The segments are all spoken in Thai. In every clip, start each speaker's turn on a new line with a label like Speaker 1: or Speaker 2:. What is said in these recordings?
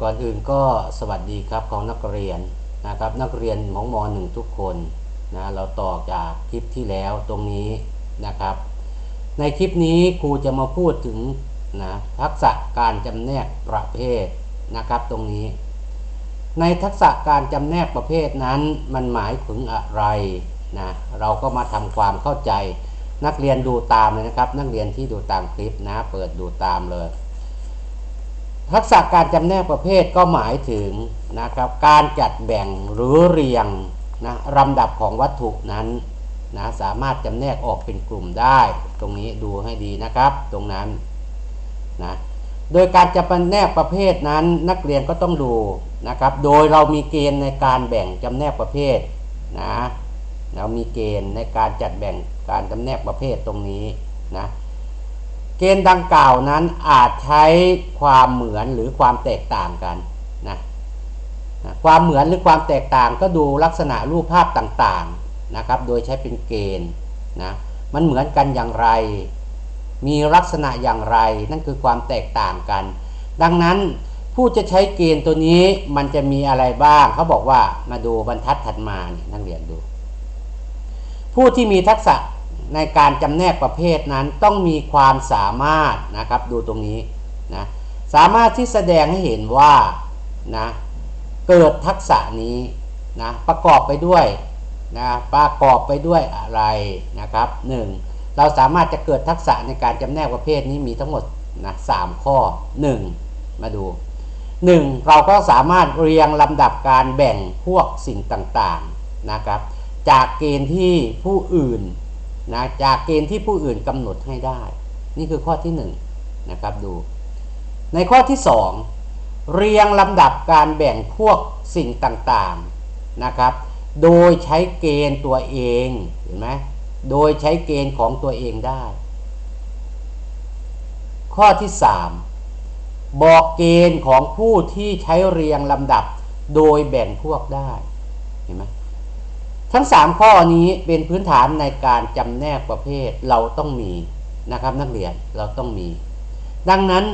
Speaker 1: ก่อนอื่นก็สวัสดีครับของนักเรียนนะครับ นักเรียนของมหนึ่งทุกคนนะเราต่อจากคลิปที่แล้วตรงนี้นะครับ ในคลิปนี้ครูจะมาพูดถึงนะทักษะการจำแนกประเภทนะครับตรงนี้ ในทักษะการจำแนกประเภทนั้นมันหมายถึงอะไรนะเราก็มาทำความเข้าใจ นักเรียนดูตามเลยนะครับ นักเรียนที่ดูตามคลิปนะ เปิดดูตามเลย ทักษะการจำแนกประเภทก็หมายถึงนะครับการจัดแบ่งหรือเรียงนะลำดับของวัตถุนั้นนะสามารถจำแนกออกเป็นกลุ่มได้ ตรงนี้ดูให้ดีนะครับตรงนั้นนะโดยการจะจำแนกประเภทนั้นนักเรียนก็ต้องดูนะครับโดยเรามีเกณฑ์ในการแบ่งจำแนกประเภทนะเรามีเกณฑ์ในการจัดแบ่งการจำแนกประเภทตรงนี้นะ เกณฑ์ดังกล่าวนั้นอาจใช้ความเหมือนหรือความแตกต่างกันนะนะความเหมือนหรือความแตกต่างก็ดูลักษณะรูปภาพต่างๆนะครับ โดยใช้เป็นเกณฑ์นะมันเหมือนกันอย่างไร มีลักษณะอย่างไร นั่นคือความแตกต่างกัน ดังนั้นผู้จะใช้เกณฑ์ตัวนี้มันจะมีอะไรบ้าง เขาบอกว่ามาดูบรรทัดถัดมาเนี่ยนักเรียนดู ผู้ที่มีทักษะ ในการจำแนกประเภทนั้นต้องมีความสามารถนะครับดูตรงนี้นะสามารถที่แสดงให้เห็นว่านะเกิดทักษะนี้นะประกอบไปด้วยนะประกอบไปด้วยอะไรนะครับหนึ่งเราสามารถจะเกิดทักษะในการจำแนกประเภทนี้มีทั้งหมดนะสามข้อ 1 มาดู 1. เราก็สามารถเรียงลำดับการแบ่งพวกสิ่งต่างๆนะครับ จากเกณฑ์ที่ผู้อื่น นะจากเกณฑ์ที่ผู้อื่นกำหนดให้ได้ นี่คือข้อที่1นนะครับดู ในข้อที่ 2 เรียงลำดับการแบ่งพวกสิ่งต่างๆนะครับ โดยใช้เกณฑ์ตัวเองเห็นไหมโดยใช้เกณฑ์ของตัวเองได้ ข้อที่ 3 บอกเกณฑ์ของผู้ที่ใช้เรียงลำดับโดยแบ่งพวกได้เห็นไหม ทั้ง 3 ข้อนี้เป็นพื้นฐานในการจำแนกประเภทเราต้องมีนะครับนักเรียนเราต้องมี ดังนั้น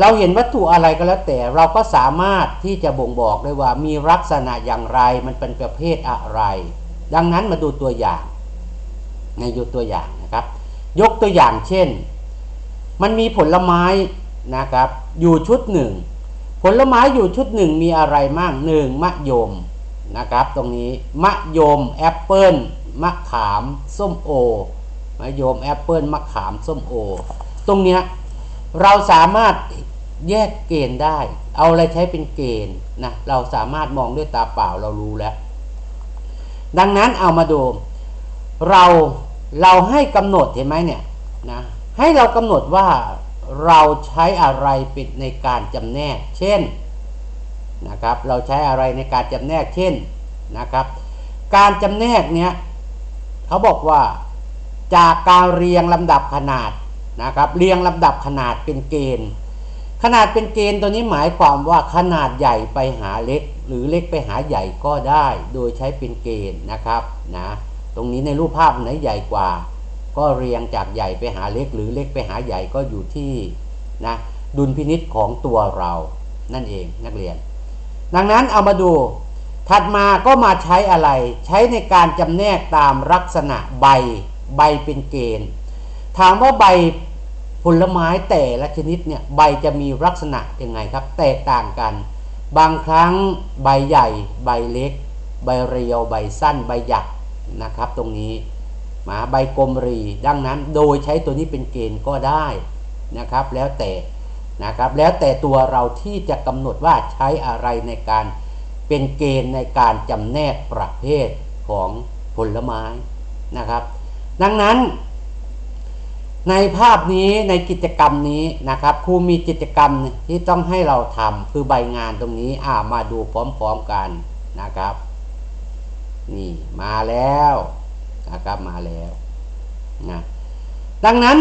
Speaker 1: เราเห็นวัตถุอะไรก็แล้วแต่เราก็สามารถที่จะบ่งบอกได้ว่ามีลักษณะอย่างไรมันเป็นประเภทอะไร ดังนั้นมาดูตัวอย่างในยูตัวอย่างนะครับ ยกตัวอย่างเช่น มันมีผลไม้นะครับ อยู่ชุดหนึ่งผลไม้อยู่ชุดหนึ่งมีอะไรมั่งหนึ่งมะยม นะครับ ตรงนี้มะยมแอปเปิลมะขามส้มโอมะยมแอปเปิลมะขามส้มโอ ตรงเนี้ยเราสามารถแยกเกณฑ์ได้ เอาอะไรใช้เป็นเกณฑ์นะเราสามารถมองด้วยตาเปล่าเรารู้แล้ว ดังนั้นเอามาดู เราเราให้กำหนดเห็นไหมเนี่ยนะให้เรากำหนดว่าเราใช้อะไรเป็นในการจำแนก เช่น นะครับ เราใช้อะไรในการจำแนกเช่นนะครับ การจำแนกเนี้ยเขาบอกว่าจากการเรียงลำดับขนาดนะครับ เรียงลำดับขนาดเป็นเกณฑ์ ขนาดเป็นเกณฑ์ตัวนี้หมายความว่าขนาดใหญ่ไปหาเล็ก หรือเล็กไปหาใหญ่ก็ได้ โดยใช้เป็นเกณฑ์นะครับนะตรงนี้ในรูปภาพไหนใหญ่กว่า ก็เรียงจากใหญ่ไปหาเล็ก หรือเล็กไปหาใหญ่ก็อยู่ที่นะดุลพินิษของตัวเรานั่นเองนักเรียน ดังนั้นเอามาดู ถัดมาก็มาใช้อะไร ใช้ในการจำแนกตามลักษณะใบ ใบเป็นเกณฑ์ ถามว่าใบผลไม้แต่ละชนิดเนี่ยใบจะมีลักษณะยังไงครับ แตกต่างกัน บางครั้งใบใหญ่ ใบเล็ก ใบเรียว ใบสั้น ใบหยักนะครับ ตรงนี้มาใบกลมรี ดังนั้นโดยใช้ตัวนี้เป็นเกณฑ์ก็ได้นะครับ แล้วแต่ นะครับ แล้วแต่ตัวเราที่จะกำหนดว่าใช้อะไรในการเป็นเกณฑ์ในการจำแนกประเภทของผลไม้นะครับ ดังนั้น ในภาพนี้ในกิจกรรมนี้นะครับครูมีกิจกรรมที่ต้องให้เราทำคือใบงานตรงนี้อ่ามาดูพร้อมๆกันนะครับ นี่มาแล้วนะครับมาแล้วนะดังนั้น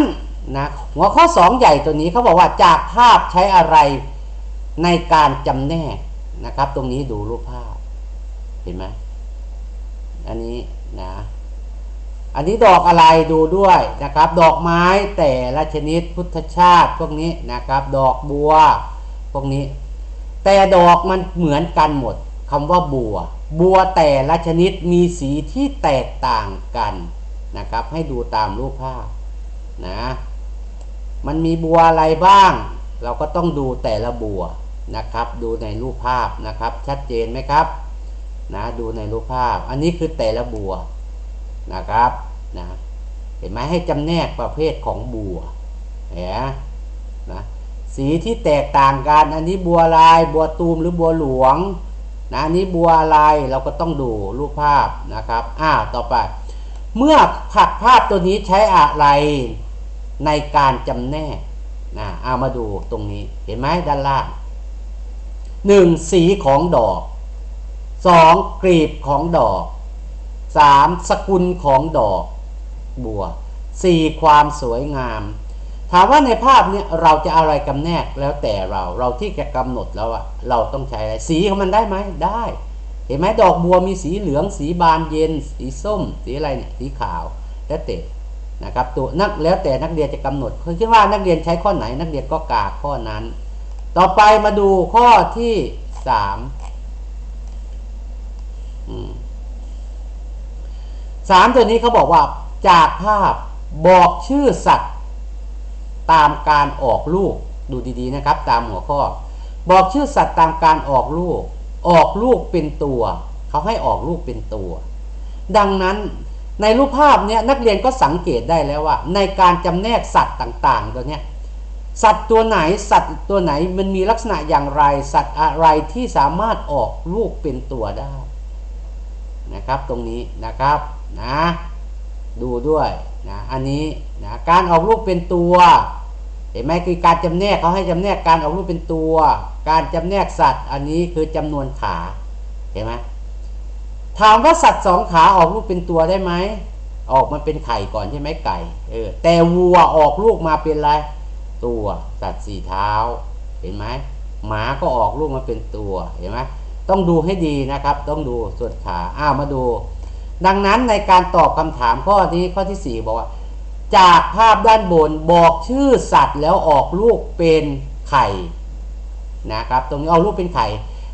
Speaker 1: นะหัวข้อ 2 ใหญ่ตัวนี้เขาบอกว่าจากภาพใช้อะไรในการจำแนกนะครับ ตรงนี้ดูรูปภาพ เห็นไหมอันนี้นะ อันนี้ดอกอะไรดูด้วยนะครับ ดอกไม้แต่ละชนิดพุทธชาติพวกนี้นะครับ ดอกบัว พวกนี้ แต่ดอกมันเหมือนกันหมดคำว่าบัว บัวแต่ละชนิดมีสีที่แตกต่างกันนะครับ ให้ดูตามรูปภาพนะ มันมีบัวอะไรบ้าง เราก็ต้องดูแต่ละบัวนะครับ ดูในรูปภาพนะครับ ชัดเจนไหมครับนะดูในรูปภาพ อันนี้คือแต่ละบัวนะครับนะเห็นไหมให้จำแนกประเภทของบัวเห็นนะสีที่แตกต่างกันอันนี้บัวลาย บัวตูมหรือบัวหลวงนะอันนี้บัวลายเราก็ต้องดูรูปภาพนะครับ อ้าวต่อไป เมื่อผักภาพตัวนี้ใช้อะไร ในการจำแนกนะเอามาดูตรงนี้เห็นไหมด้านล่างหนึ่งสีของดอกสองกลีบของดอกสามสกุลของดอกบัวสี่ความสวยงาม ถามว่าในภาพเนี้ยเราจะอาอะไรกำแนกแล้วแต่เราเราที่จะกำหนดแล้วอะเราต้องใช้อะไรสีของมันได้ไหมได้ เห็นไหมดอกบัวมีสีเหลือง สีบานเย็น สีส้ม สีอะไรเนี่ยสีขาวแล้วแต่ นะครับตัวนักแล้วแต่นักเรียนจะกำหนดคือคิดว่านักเรียนใช้ข้อไหน นักเรียนก็กาข้อนั้น ต่อไปมาดูข้อที่สามสามตัวนี้เขาบอกว่าจากภาพบอกชื่อสัตว์ตามการออกลูกดูดีๆนะครับ ตามหัวข้อ บอกชื่อสัตว์ตามการออกลูก ออกลูกเป็นตัว เขาให้ออกลูกเป็นตัว ดังนั้น ในรูปภาพเนี้ยนักเรียนก็สังเกตได้แล้วว่า ในการจำแนกสัตว์ต่างๆตัวเนี้ยสัตว์ตัวไหนสัตว์ตัวไหนมันมีลักษณะอย่างไร สัตว์อะไรที่สามารถออกลูกเป็นตัวได้นะครับตรงนี้นะครับนะดูด้วยนะอันนี้นะการออกลูกเป็นตัว เห็นไหมคือการจำแนกเขาให้จำแนกการออกลูกเป็นตัว การจำแนกสัตว์ อันนี้คือจำนวนขาเห็นไหม ถามว่าสัตว์สองขาออกลูกเป็นตัวได้ไหมออกมาเป็นไข่ก่อนใช่ไหมไก่เออแต่วัวออกลูกมาเป็นอะไรตัวสัตว์สี่เท้าเห็นไหมหมาก็ออกลูกมาเป็นตัวเห็นไหมต้องดูให้ดีนะครับ ต้องดูส่วนขาอ้าวมาดู ดังนั้นในการตอบคำถามข้อนี้ข้อที่ 4 บอกว่า จากภาพด้านบนบอกชื่อสัตว์แล้วออกลูกเป็นไข่นะครับ ตรงนี้เอาลูกเป็นไข่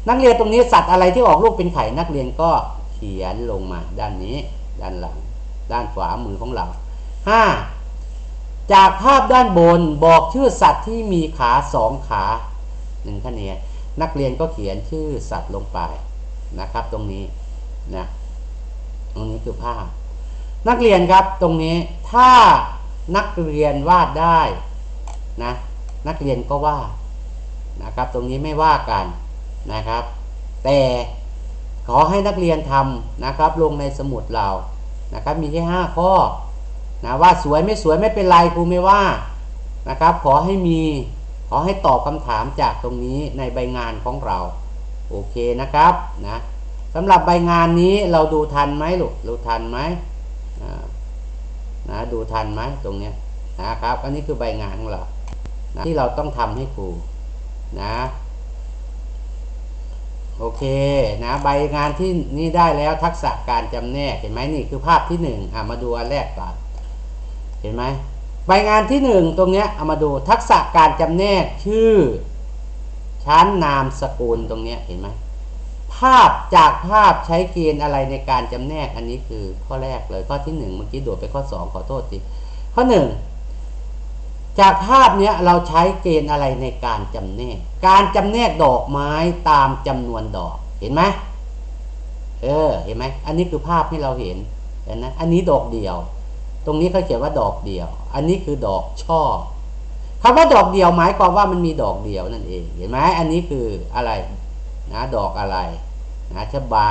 Speaker 1: นักเรียนตรงนี้สัตว์อะไรที่ออกลูกเป็นไข่นักเรียนก็ ขียนลงมาด้านนี้ ด้านหลัง ด้านขวามือของเรา 5. จากภาพด้านบนบอกชื่อสัตว์ที่มีขาสองขาหนึ่งคะแนนนักเรียนก็เขียนชื่อสัตว์ลงไปนะครับ ตรงนี้นะตรงนี้คือภาพ นักเรียนครับตรงนี้ถ้านักเรียนวาดได้นะนักเรียนก็วาดนะครับ ตรงนี้ไม่ว่ากันนะครับ แต่ ขอให้นักเรียนทำนะครับ ลงในสมุดเรานะครับ มีแค่ห้าข้อนะว่าสวยไม่สวยไม่เป็นไรครูไม่ว่านะครับ ขอให้มีขอให้ตอบคำถามจากตรงนี้ในใบงานของเรา โอเคนะครับนะสำหรับใบงานนี้เราดูทันไหมลูกดูทันไหมนะดูทันไหมตรงเนี้ยนะครับ อันนี้คือใบงานของเรานะที่เราต้องทำให้ครูนะ โอเคนะใบงานที่นี่ได้แล้วทักษะการจำแนกเห็นไหมนี่คือภาพที่หนึ่งอะมาดูอันแรกก่อนเห็นไหมใบงานที่หนึ่งตรงเนี้ยเอามาดูทักษะการจำแนกชื่อ ชั้นนามสกุลตรงเนี้ยเห็นไหมภาพจากภาพใช้เกณฑ์อะไรในการจำแนกอันนี้คือข้อแรกเลยข้อที่หนึ่งเมื่อกี้โดดไปข้อสองขอโทษทีข้อหนึ่ง จากภาพนี้เราใช้เกณฑ์อะไรในการจำแนก การจำแนกดอกไม้ตามจำนวนดอกเห็นไหมเออเห็นไหมอันนี้คือภาพที่เราเห็นเห็นนะอันนี้ดอกเดียว ตรงนี้เขาเขียนว่าดอกเดียว อันนี้คือดอกช่อคำว่าดอกเดียวหมายความว่ามันมีดอกเดียวนั่นเอง เห็นไหมอันนี้คืออะไรนะดอกอะไรนะชบา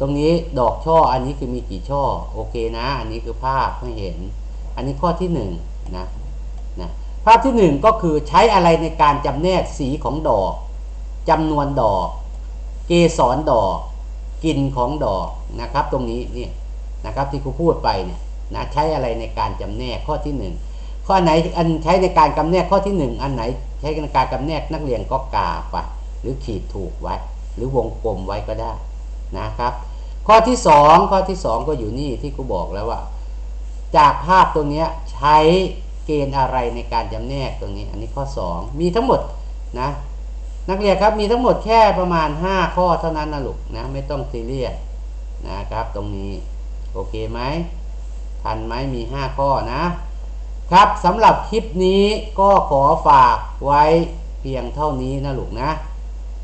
Speaker 1: ตรงนี้ดอกช่ออันนี้คือมีกี่ช่อโอเคนะ อันนี้คือภาพให้เห็น อันนี้ข้อที่หนึ่งนะ ภาพที่หนึ่งก็คือใช้อะไรในการจำแนกสีของดอกจำนวนดอก เกสรดอกกลิ่นของดอกนะครับ ตรงนี้นี่นะครับที่ครูพูดไปเนี่ยนะใช้อะไรในการจำแนกข้อที่หนึ่งข้อไหนอันใช้ในการจำแนกข้อที่หนึ่งอันไหนใช้ในการจำแนกนักเรียนก็กาไปหรือขีดถูกไว้ หรือวงกลมไว้ก็ได้นะครับ ข้อที่สองข้อที่สองก็อยู่นี่ที่ครูบอกแล้วว่า จากภาพตรงนี้ใช้ เกณฑ์อะไรในการจำแนกตรงนี้ อันนี้ข้อ 2 มีทั้งหมดนะนักเรียนครับมีทั้งหมดแค่ประมาณ 5 ข้อเท่านั้นนะลูกนะไม่ต้องซีเรียสนะครับตรงนี้โอเคไหมทันไหมมี 5 ข้อนะครับสำหรับคลิปนี้ก็ขอฝากไว้เพียงเท่านี้นะลูกนะ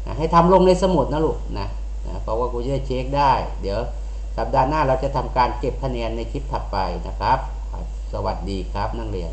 Speaker 1: นะให้ทำลงในสมุดนะลูกนะนะเพราะว่ากูจะเช็คได้ เดี๋ยวสัปดาห์หน้าเราจะทำการเก็บคะแนนในคลิปถัดไปนะครับ สวัสดีครับนักเรียน